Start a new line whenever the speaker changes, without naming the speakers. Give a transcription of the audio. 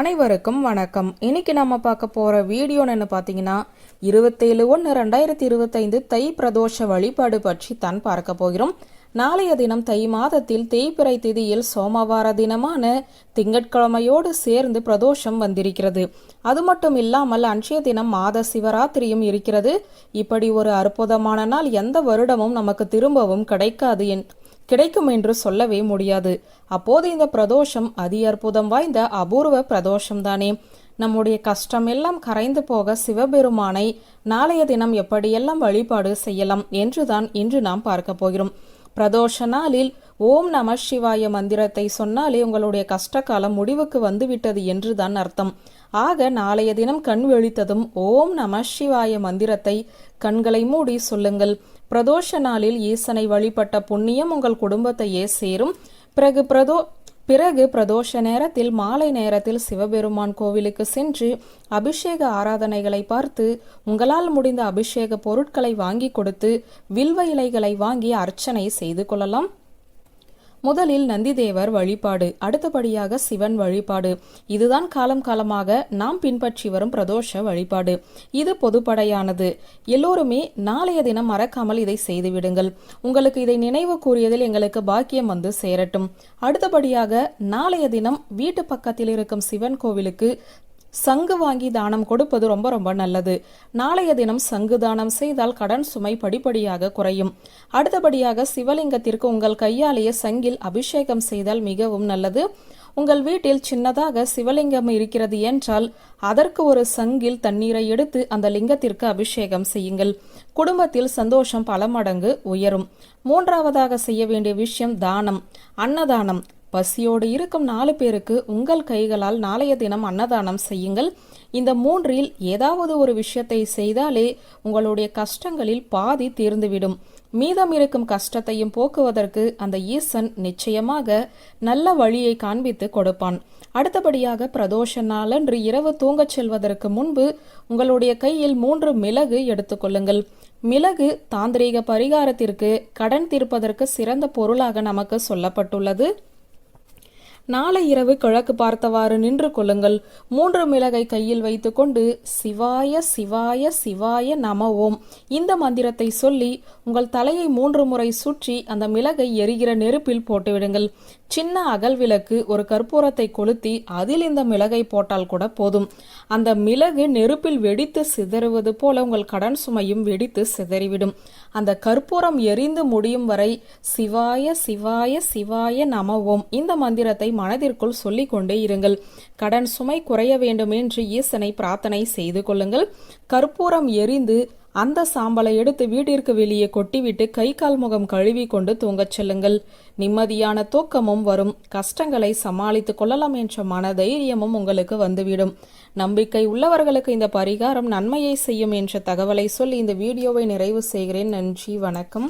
அனைவருக்கும் வணக்கம். இன்னைக்கு நம்ம பார்க்க போற வீடியோன்னு பார்த்தீங்கன்னா இருபத்தேழு ஒன்று ரெண்டாயிரத்தி இருபத்தைந்து தை பிரதோஷ வழிபாடு பற்றி தான் பார்க்க போகிறோம். நாளைய தினம் தை மாதத்தில் தேய்பிறை திதியில் சோமவார தினமான திங்கட்கிழமையோடு சேர்ந்து பிரதோஷம் வந்திருக்கிறது. அது மட்டும் இல்லாமல் அன்றைய தினம் மாத சிவராத்திரியும் இருக்கிறது. இப்படி ஒரு அற்புதமான நாள் எந்த வருடமும் நமக்கு திரும்பவும் கிடைக்காது என் கிடைக்கும் என்று சொல்லவே முடியாது. அப்போது இந்த பிரதோஷம் அதி அற்புதம் வாய்ந்த அபூர்வ பிரதோஷம்தானே. நம்முடைய கஷ்டம் எல்லாம் கரைந்து போக சிவபெருமானை நாளைய தினம் எப்படியெல்லாம் வழிபாடு செய்யலாம் என்றுதான் இன்று நாம் பார்க்க போகிறோம். பிரதோஷ நாளில் ஓம் நம சிவாய மந்திரத்தை சொன்னாலே உங்களுடைய கஷ்ட காலம் முடிவுக்கு வந்துவிட்டது என்றுதான் அர்த்தம். ஆக நாளைய தினம் கண் விழித்ததும் ஓம் நம சிவாய மந்திரத்தை கண்களை மூடி சொல்லுங்கள். பிரதோஷ நாளில் ஈசனை வழிபட்ட புண்ணியம் உங்கள் குடும்பத்தையே சேரும். பிறகு பிரதோ பிறகு பிரதோஷ நேரத்தில் மாலை நேரத்தில் சிவபெருமான் கோவிலுக்கு சென்று அபிஷேக ஆராதனைகளை பார்த்து உங்களால் முடிந்த அபிஷேக பொருட்களை வாங்கி கொடுத்து வில்வ இலைகளை வாங்கி அர்ச்சனை செய்து கொள்ளலாம். முதலில் நந்திதேவர் வழிபாடு அடுத்தபடியாக சிவன் வழிபாடு. இதுதான் காலம் காலமாக நாம் பின்பற்றி வரும் பிரதோஷ வழிபாடு. இது பொதுப்படையானது. எல்லோருமே நாளைய தினம் மறக்காமல் இதை செய்துவிடுங்கள் உங்களுக்கு இதை நினைவு கூறியதில் எங்களுக்கு பாக்கியம் வந்து சேரட்டும். அடுத்தபடியாக நாளைய தினம் வீட்டு பக்கத்தில் இருக்கும் சிவன் கோவிலுக்கு சங்கு வாங்கி தானம் கொடுப்பது ரொம்ப ரொம்ப நல்லது. நாளைய தினம் சங்கு தானம் செய்தால் கடன் சுமை படிப்படியாக குறையும். அடுத்தபடியாக சிவலிங்கத்திற்கு உங்கள் கையாலேயே சங்கில் அபிஷேகம் செய்தால் மிகவும் நல்லது. உங்கள் வீட்டில் சின்னதாக சிவலிங்கம் இருக்கிறது என்றால் அதற்கு ஒரு சங்கில் தண்ணீரை எடுத்து அந்த லிங்கத்திற்கு அபிஷேகம் செய்யுங்கள். குடும்பத்தில் சந்தோஷம் பல மடங்கு உயரும். மூன்றாவதாக செய்ய வேண்டிய விஷயம் தானம். அன்னதானம். பசியோடு இருக்கும் நாலு பேருக்கு உங்கள் கைகளால் நாளைய தினம் அன்னதானம் செய்யுங்கள். இந்த மூன்றில் ஏதாவது ஒரு விஷயத்தை செய்தாலே உங்களுடைய கஷ்டங்களில் பாதி தீர்ந்துவிடும். மீதம் இருக்கும் கஷ்டத்தையும் போக்குவதற்கு அந்த ஈசன் நிச்சயமாக நல்ல வழியை காண்பித்து கொடுப்பான். அடுத்தபடியாக பிரதோஷ நாளன்று இரவு தூங்கச் செல்வதற்கு முன்பு உங்களுடைய கையில் மூன்று மிளகு எடுத்துக்கொள்ளுங்கள் மிளகு தாந்திரீக பரிகாரத்திற்கு கடன் தீர்ப்பதற்கு சிறந்த பொருளாக நமக்கு சொல்லப்பட்டுள்ளது. நாளை இரவு கிழக்கு பார்த்தவாறு நின்று கொள்ளுங்கள். மூன்று மிளகை கையில் வைத்துக்கொண்டு சிவாய சிவாய சிவாய நம ஓம் இந்த மந்திரத்தை சொல்லி உங்கள் தலையை மூன்று முறை சுற்றி அந்த மிளகை எரிகிற நெருப்பில் போட்டுவிடுங்கள். சின்ன அகல் விளக்கு ஒரு கற்பூரத்தை கொளுத்தி அதில் இந்த மிளகை போட்டால் கூட போதும். அந்த மிளகு நெருப்பில் வெடித்து சிதறுவது போல உங்கள் கடன் சுமையும் வெடித்து சிதறிவிடும். அந்த கற்பூரம் எரிந்து முடியும் வரை சிவாய சிவாய சிவாய நம ஓம் இந்த மந்திரத்தை மனதிற்குள் சொல்லிக் கொண்டே இருங்கள். கடன் சுமை குறைய வேண்டும் என்று ஈசனை பிரார்த்தனை செய்து கொள்ளுங்கள். கற்பூரம் எரிந்து அந்த சாம்பலை எடுத்து வீட்டிற்கு வெளியே கொட்டிவிட்டு கை கால் முகம் கழுவி கொண்டு தூங்கச் செல்லுங்கள். நிம்மதியான தூக்கமும் வரும். கஷ்டங்களை சமாளித்துக் கொள்ளலாம் என்ற மன தைரியமும் உங்களுக்கு வந்துவிடும். நம்பிக்கை உள்ளவர்களுக்கு இந்த பரிகாரம் நன்மையை செய்யும் என்ற தகவலை சொல்லி இந்த வீடியோவை நிறைவு செய்கிறேன். நன்றி வணக்கம்.